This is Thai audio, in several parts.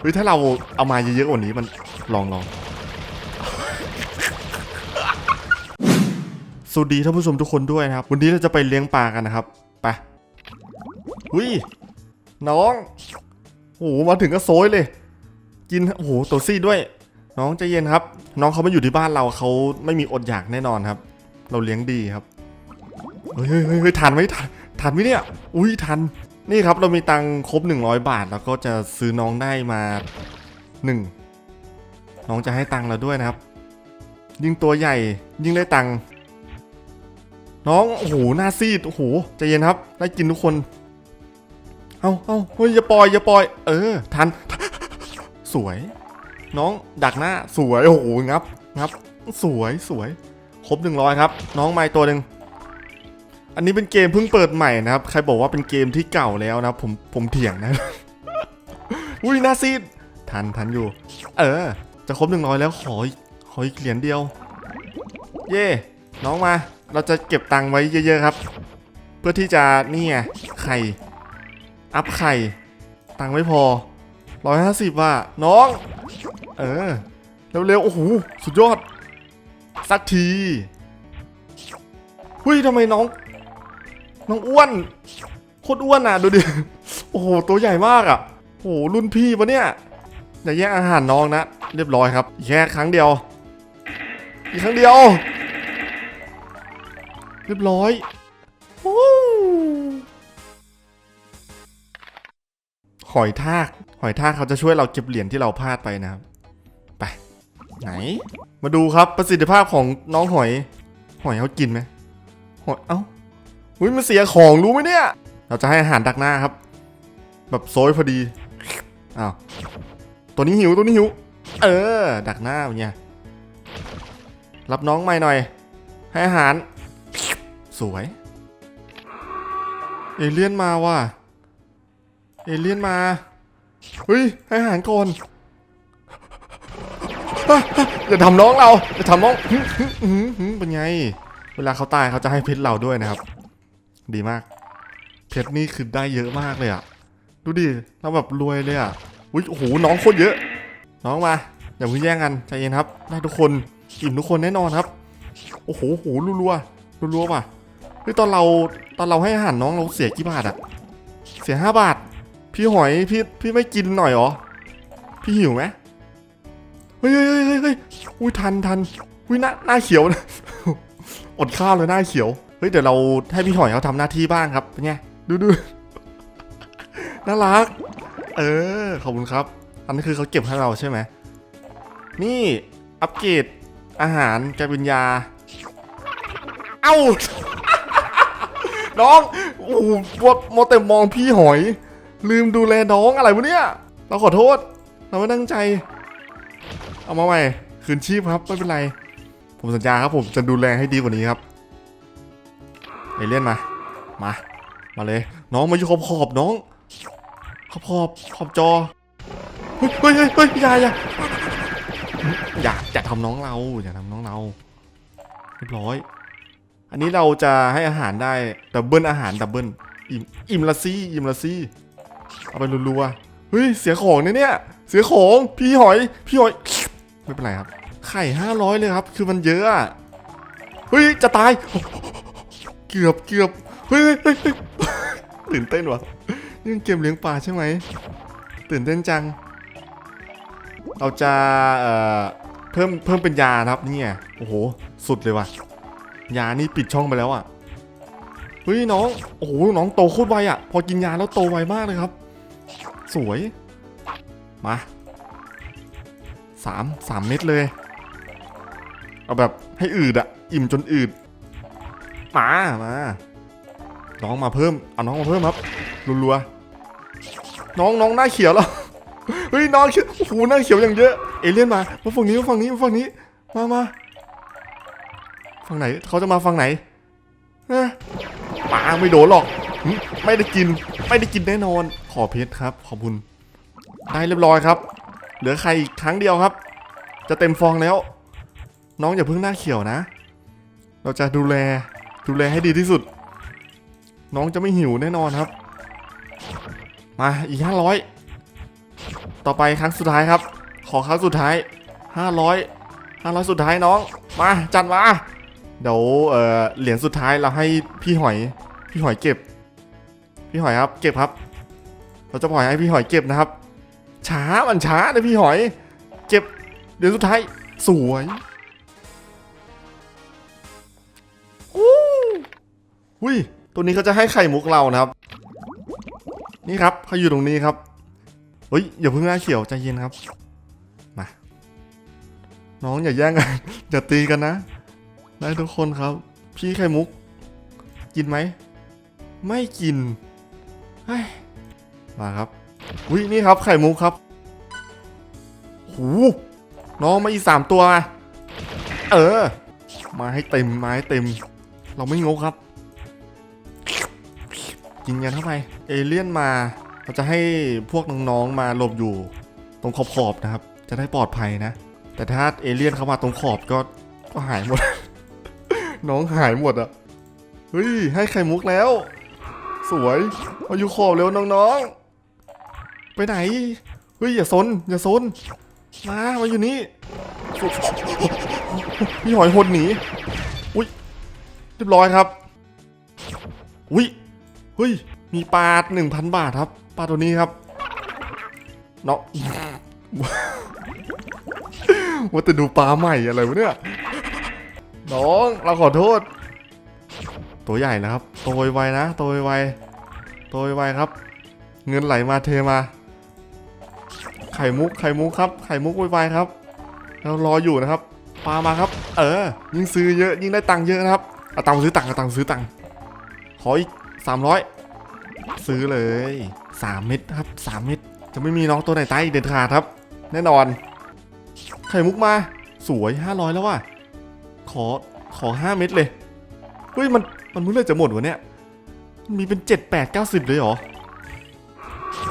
เฮ้ยถ้าเราเอามาเยอะๆกว่านี้มันลองลองสวัสดีท่านผู้ชมทุกคนด้วยนะครับ วันนี้เราจะไปเลี้ยงปลากันนะครับไปอุ้ยน้องโอ้โหมาถึงก็โซยเลย กินโอ้โหตัวซีดด้วย น้องใจเย็นครับ น้องเขามาอยู่ที่บ้านเราเขาไม่มีอดอยากแน่นอนครับ เราเลี้ยงดีครับเฮ้ยเฮ้ยเฮ้ยเฮ้ยทันไหมทันทันไหมเนี่ย อุ้ยทัน นี่ครับเรามีตังครบ 100 บาท แล้วก็จะซื้อน้องได้มา 1 น้องจะให้ตังเราด้วยนะครับ ยิ่งตัวใหญ่ยิ่งได้ตังน้องโอ้โหหน้าซีดโอ้โหใจเย็นครับ ได้กินทุกคน เอาเอาเฮ้ยอย่าปล่อยอย่าปล่อย เออ ทัน สวย น้องดักหน้าสวยโอ้โหงับงับ สวยสวย ครบ100ครับ น้องไม้ตัวหนึ่ง อันนี้เป็นเกมเพิ่งเปิดใหม่นะครับ ใครบอกว่าเป็นเกมที่เก่าแล้วนะผมผมเถียงนะ อุ้ยน่าซีดทันทันอยู่ เออ จะครบหนึ่งร้อยแล้วขอขออีกเหรียญเดียว เย่น้องมา เราจะเก็บตังค์ไว้เยอะ ๆ ครับ เพื่อที่จะนี่ไงไข่อัพไข่ตังค์ไม่พอร้อยห้าสิบว่ะน้อง เออ เร็วๆ โอ้โห สุดยอด สักทีเฮ้ยทำไมน้อง น้องอ้วนโคตรอ้วนอะดูดิโอ้โหตัวใหญ่มากอะโอ้โหรุ่นพี่ปะเนี่ยอย่าแย่งอาหารน้องนะเรียบร้อยครับแค่ครั้งเดียว อีกครั้งเดียว เรียบร้อยโอ้หอยทาก หอยทากเขาจะช่วยเราเก็บเหรียญที่เราพลาดไปนะครับ ไป ไหน มาดูครับประสิทธิภาพของน้องหอย หอยเขากินไหมหอย เอ้า อุ้ยมันเสียของรู้ไหมเนี่ย เราจะให้อาหารดักหน้าครับ แบบโซยพอดี อ้าว ตัวนี้หิวตัวนี้หิว เออ ดักหน้าเป็นไงรับน้องใหม่หน่อย ให้อาหาร สวย เอเลี่ยนมาว่ะ เอเลี่ยนมา เฮ้ย ให้อาหารก่อนอย่าทำน้องเราอย่าทำน้องเป็นไง เวลาเขาตายเขาจะให้เพชรเราด้วยนะครับ ดีมาก เพชรนี่คือได้เยอะมากเลยอะดูดิเราแบบรวยเลยอะอุ้ยโอ้โหน้องโคตรเยอะ น้องมาอย่าเพิ่งแย่งกันใจเย็นครับ ได้ทุกคนอิ่มทุกคนแน่นอนครับ โอ้โหโหรัวรัวรัวว่ะเฮ้ยตอนเราตอนเราให้อาหารน้องเราเสียกี่บาทอะเสียห้าบาท พี่หอยพี่พี่ไม่กินหน่อยหรอพี่หิวไหมเฮ้ยเฮ้ยเฮ้ยเฮ้ยเฮ้ยอุ้ยทันทันอุ้ยหน้าหน้าเขียวนะอดข้าวเลยหน้าเขียว เฮ้ยเดี๋ยวเราให้พี่หอยเขาทำหน้าที่บ้างครับเป็นไงดูดูน่ารัก เออขอบคุณครับ อันนี้คือเขาเก็บให้เราใช่ไหมนี่อัปเกรดอาหารกลายเป็นยาเอ้าน้องโอ้โหมัวมัวแต่มองพี่หอย ลืมดูแลน้องอะไรวะเนี่ย เราขอโทษ เราไม่ตั้งใจ เอามาใหม่ คืนชีพครับ ไม่เป็นไร ผมสัญญาครับผมจะดูแลให้ดีกว่านี้ครับ เอเลี่ยนมา มา มาเลย น้องมาอยู่ขอบขอบน้อง ขอบขอบขอบจอ เฮ้ยเฮ้ยเฮ้ยอย่าอย่าอย่าอย่าทำน้องเราอย่าทำน้องเราเรียบร้อย อันนี้เราจะให้อาหารได้ดับเบิลอาหารดับเบิลอิ่มอิ่มละซี่อิ่มละซี่เอาไปรัวๆเฮ้ยเสียของเนี่ยเนี่ยเสียของพี่หอยพี่หอยไม่เป็นไรครับไข่ห้าร้อยเลยครับ คือมันเยอะอะเฮ้ยจะตาย เกือบเกือบเฮ้ยเฮ้ยเฮ้ยตื่นเต้นวะนี่เกมเลี้ยงปลาใช่ไหมตื่นเต้นจัง เราจะเอ่อเพิ่มเพิ่มเป็นยาครับเนี่ยโอ้โหสุดเลยว่ะยานี่ปิดช่องไปแล้วอะเฮ้ยน้องโอ้โหน้องโตโคตรไวอะ พอกินยาแล้วโตไวมากเลยครับ สวยมาสามสามเม็ดเลย เอาแบบให้อืดอะ อิ่มจนอืด มามาน้องมาเพิ่ม เอาน้องมาเพิ่มครับ รัวๆ น้องน้องหน้าเขียวแล้ว เฮ้ยน้องเขียวโอ้โหหน้าเขียวอย่างเยอะ เอเลี่ยนมา มาฝั่งนี้มาฝั่งนี้มาฝั่งนี้ มามาฝั่งไหนเขาจะมาฝั่งไหนเอ้ยมาไม่โดนหรอก ไม่ได้กิน ไม่ได้กินแน่นอน ขอเพชรครับ ขอบคุณ ได้เรียบร้อยครับ เหลือใครอีกครั้งเดียวครับ จะเต็มฟองแล้ว น้องอย่าเพิ่งหน้าเขียวนะ เราจะดูแล ดูแลให้ดีที่สุด น้องจะไม่หิวแน่นอนครับ มาอีกห้าร้อยต่อไปครั้งสุดท้ายครับ ขอครั้งสุดท้ายห้าร้อยห้าร้อยสุดท้ายน้อง มาจัดมาเดี๋ยวเออเหรียญสุดท้ายเราให้พี่หอย พี่หอยเก็บ พี่หอยครับเก็บครับ เราจะปล่อยให้พี่หอยเก็บนะครับ ช้ามันช้าเลยพี่หอย เก็บเหรียญสุดท้ายสวย หุยตัวนี้เขาจะให้ไข่มุกเรานะครับ นี่ครับเขาอยู่ตรงนี้ครับเฮ้ยอย่าเพิ่งหน้าเขียวใจเย็นครับ มา น้องอย่าแย่งกัน อย่าตีกันนะ ได้ทุกคนครับ พี่ไข่มุก กินไหม ไม่กินเฮ้ยมาครับอุ้ยนี่ครับไข่มุกครับหูน้องมาอีกสามตัวมาเออ มาให้เต็มมาให้เต็ม เราไม่งกครับ กินกันเข้าไป เอเลี่ยนมาเราจะให้พวกน้องๆมาหลบอยู่ ตรงขอบๆนะครับ จะได้ปลอดภัยนะ แต่ถ้าเอเลี่ยนเข้ามาตรงขอบก็ก็หายหมด น้องหายหมดอะเฮ้ย ให้ไข่มุกแล้ว สวยมาอยู่ขอบเร็วน้องๆ ไปไหน เฮ้ยอย่าซนอย่าซนมา มาอยู่นี่พี่หอยหดหนี อุ้ยเรียบร้อยครับ อุ้ย เฮ้ย มีปลาหนึ่งพันบาทครับ ปลาตัวนี้ครับเนาะว่าแต่ดูปลาใหม่อะไรวะเนี่ย น้อง เราขอโทษ ตัวใหญ่นะครับ โตไวนะ โตไว โตไวครับ เงินไหลมาเทมา ไข่มุก ไข่มุกครับ ไข่มุกไวๆครับ เรารออยู่นะครับ ปลามาครับ เออ ยิ่งซื้อเยอะ ยิ่งได้ตังค์เยอะนะครับ เอาตังค์ซื้อตังค์เอาตังค์ซื้อตังค์ขออีก สามร้อยซื้อเลยสามเม็ดครับสามเม็ดจะไม่มีน้องตัวไหนตายอีกเด็ดขาดครับ แน่นอน ไข่มุกมา สวยห้าร้อยแล้วว่ะ ขอขอห้าเม็ดเลย เฮ้ย มันมันเมื่อไรจะหมดวะเนี่ย มันมีเป็นเจ็ดแปดเก้าสิบเลยเหรอ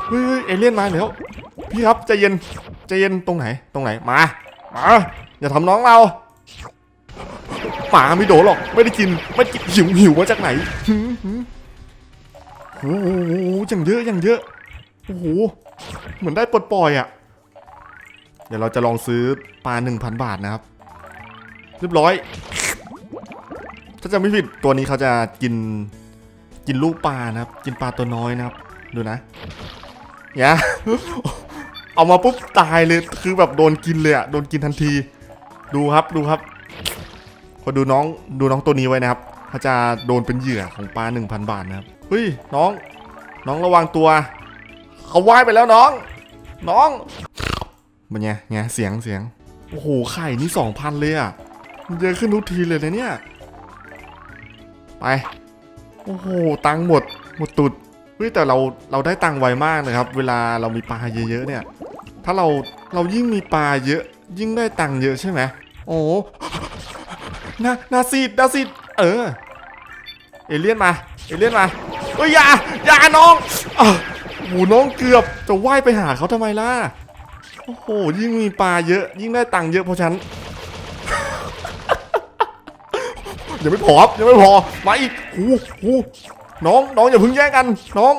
เฮ้ยเอเลี่ยนมาแล้ว พี่ครับใจเย็นใจเย็นตรงไหนตรงไหนมามาอย่าทำน้องเราหมาไม่โดนหรอก ไม่ได้กินไม่กินหิวหิวมาจากไหน โอ้โหอย่างเยอะอย่างเยอะ โอ้โห เหมือนได้ปลดปล่อยอะ่ะ เดี๋ยวเราจะลองซื้อปลา 1,000 บาทนะครับ เรียบร้อย ถ้าจะไม่ผิดตัวนี้เขาจะกินกินลูกปลานะครับ กินปลาตัวน้อยนะครับ ดูนะเนี่ยเอามาปุ๊บตายเลย คือแบบโดนกินเลยอะ่ะโดนกินทันที ดูครับดูครับพอดูน้องดูน้องตัวนี้ไว้นะครับเขาจะโดนเป็นเหยื่อของปลา1,000 บาทนะครับ เฮ้ยน้อง น้องระวังตัว เขาว่ายไปแล้วน้อง น้องมันไงไงเสียงเสียงโอ้โหไข่นี่2,000เลยอะ่ะมันเยอะขึ้นทุกทีเลยนะเนี่ย ไป โอ้โห ตังค์หมด หมดตุดเฮ้ยแต่เราเราได้ตังค์ไวมากนะครับ เวลาเรามีปลาเยอะๆเนี่ย ถ้าเราเรายิ่งมีปลาเยอะ ยิ่งได้ตังค์เยอะใช่ไหมโอ้นานาซีดนาซีดเออ เอเลี่ยนมา เอเลี่ยนมา เฮ้ยอย่าอย่าน้องอ้าวโอ้โหน้องเกือบจะว่ายไปหาเขาทำไมล่ะโอ้โหยิ่งมีปลาเยอะ ยิ่งได้ตังค์เยอะเพราะฉันยังไม่พอครับยังไม่พอมาอีกหูหูน้องน้องอย่าพึ่งแย่งกัน น้อง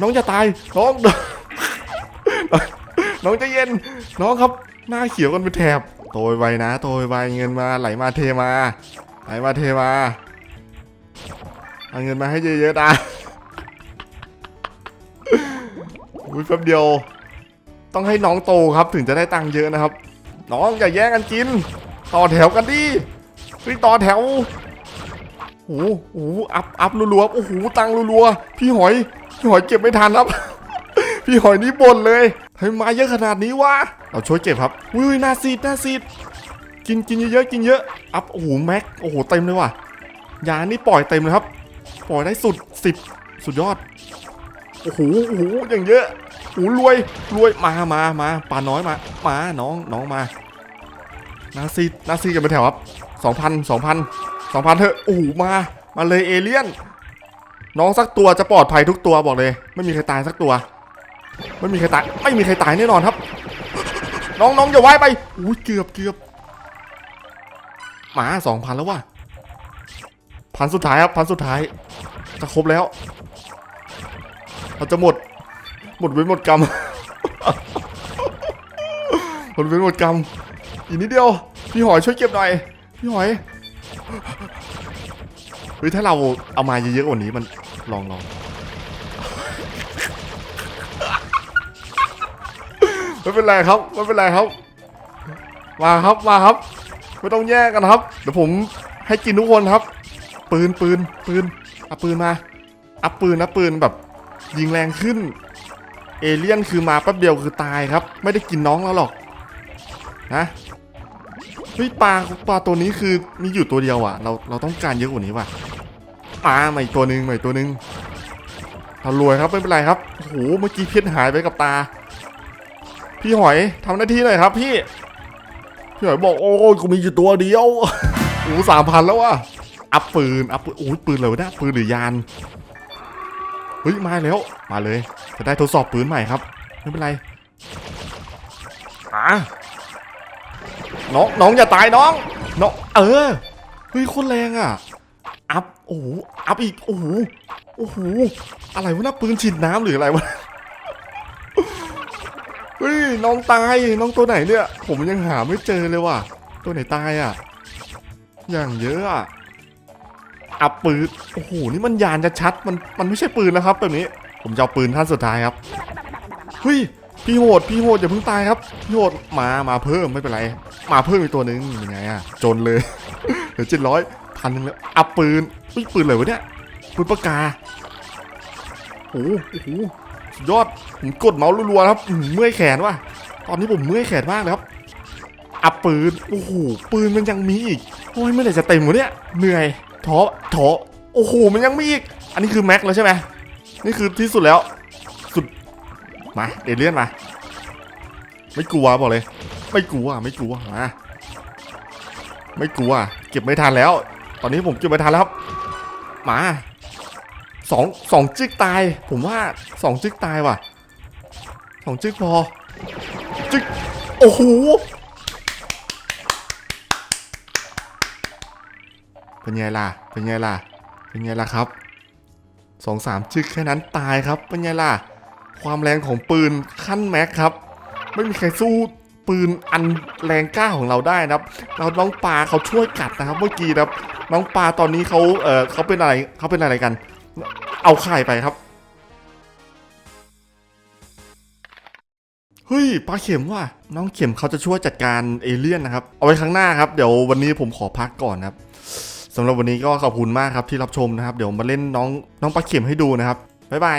น้องจะตายน้องน้องจะเย็นน้องครับหน้าเขียวกันเป็นแถบโตยไวนะโตยไวเงินมาไหลมาเทมาไหลมาเทมาเอาเงินมาให้เยอะๆนะ อุ้ยแป๊บเดียว ต้องให้น้องโตครับถึงจะได้ตังค์เยอะนะครับ น้องอย่าแย่งกันกิน ต่อแถวกันดิเฮ้ยต่อแถวโอ้โหโอ้โหอัพอัพรัวๆโอ้โหตังค์รัวๆพี่หอย พี่หอยเก็บไม่ทันครับ พี่หอยนี่บ่นเลยทำไมมาเยอะขนาดนี้วะเราช่วยเก็บครับอุ้ยหน้าซีดหน้าซีดกินกินเยอะๆกินเยอะอัพโอ้โหแม็กโอ้โหเต็มเลยว่ะยานี่ปล่อยเต็มเลยครับ ปล่อยได้สุดสิบสุดยอดโอ้โหโอ้โหอย่างเยอะ อ้รวยรวยมามามาปลาน้อยมามาน้องน้องมา นาซีนาซีกันไปแถวครับสองพันสองพันสองพันเถอะโอ้โหมา มาเลยเอเลี่ยน น้องสักตัวจะปลอดภัยทุกตัวบอกเลย ไม่มีใครตายสักตัว ไม่มีใครตายไม่มีใครตายแน่นอนครับ น้องน้องอย่าว่ายไปอุ้ยเกือบเกือบหมาสองพันแล้วว่ะพันสุดท้ายครับพันสุดท้ายจะครบแล้วเราจะหมด หมดเว้นหมดกรรมผลเป็นหมดกรรม อีกนิดเดียว พี่หอยช่วยเก็บหน่อย พี่หอย เฮ้ยถ้าเราเอามาเยอะๆกว่านี้มันลองลองไม่เป็นไรครับไม่เป็นไรครับ มาครับมาครับ ไม่ต้องแยกกันครับ เดี๋ยวผมให้กินทุกคนครับ ปืนปืนปืนเอาปืนมาเอัพปืนนะปืนแบบยิงแรงขึ้น เอเลี่ยนคือมาแป๊บเดียวคือตายครับ ไม่ได้กินน้องแล้วหรอกนะเฮ้ยปลาปลาตัวนี้คือมีอยู่ตัวเดียวอะ เราเราต้องการเยอะกว่านี้ว่ะปลาใหม่ตัวหนึ่งใหม่ตัวหนึ่งเรารวยครับไม่เป็นไรครับโอ้โหเมื่อกี้เพชรหายไปกับตา พี่หอยทำหน้าที่หน่อยครับ พี่พี่หอยบอกโอ้ยกูมีอยู่ตัวเดียวโอ้สามพันแล้วว่ะอัพปืนอัพปืนโอ้ยปืนเลยวะเนี่ยปืนหรือยาน เฮ้ยมาแล้วมาเลย จะได้ทดสอบปืนใหม่ครับ ไม่เป็นไรอะน้องน้องอย่าตายน้องน้องเออเฮ้ยคนแรงอะอัพโอ้โหอัพอีกโอ้โหโอ้โหอะไรวะน่ะปืนฉีดน้ำหรืออะไรวะเฮ้ยน้องตายน้องตัวไหนเนี่ย ผมยังหาไม่เจอเลยว่ะตัวไหนตายอะอย่างเยอะอะ อัพปืนโอ้โหนี่มันยานจะชัดมันมันไม่ใช่ปืนแล้วครับแบบนี้ผมจะเอาปืนท่านสุดท้ายครับเฮ้ยพี่โหดพี่โหดอย่าเพิ่งตายครับพี่โหดมามาเพิ่มไม่เป็นไรมาเพิ่มอีกตัวหนึ่งยังไงอะจนเลยเดี๋ยวเจ็ดร้อยพันหนึ่งแล้วอัพปืนอุ้ยปืนอะไรวะเนี่ยปืนปากกาโอ้โหโอ้โหยอดผมกดเมาส์รัวๆครับเมื่อยแขนว่ะตอนนี้ผมเมื่อยแขนมากเลยครับอัพปืนโอ้โหปืนมันยังมีอีกโอ้ยเมื่อไหร่จะเต็มวะเนี่ยเหนื่อย ท้อท้อโอ้โหมันยังมีอีก อันนี้คือแม็กแล้วใช่ไหมนี่คือที่สุดแล้ว สุด มาเดเลียนมา ไม่กลัวบอกเลย ไม่กลัวไม่กลัวมาไม่กลัวเก็บไม่ทันแล้ว ตอนนี้ผมเก็บไม่ทันแล้วครับมาสองสองจึกตาย ผมว่าสองจึกตายว่ะสองจึกพอจึกโอ้โห เป็นไงล่ะ เป็นไงล่ะ เป็นไงล่ะครับสองสามจึกแค่นั้นตายครับ เป็นไงล่ะ ความแรงของปืนขั้นแม็กครับ ไม่มีใครสู้ปืนอันแรงกล้าของเราได้นะครับ เราน้องปลาเขาช่วยกัดนะครับ เมื่อกี้นะครับน้องปลาตอนนี้เขาเออเขาเป็นอะไรเขาเป็นอะไรกัน เอาไข่ไปครับเฮ้ยปลาเข็มว่ะน้องเข็มเขาจะช่วยจัดการเอเลี่ยนนะครับ เอาไว้ครั้งหน้าครับ เดี๋ยววันนี้ผมขอพักก่อนครับ สำหรับวันนี้ก็ขอบคุณมากครับที่รับชมนะครับ เดี๋ยวมาเล่นน้องน้องปลาเข็มให้ดูนะครับบ๊ายบาย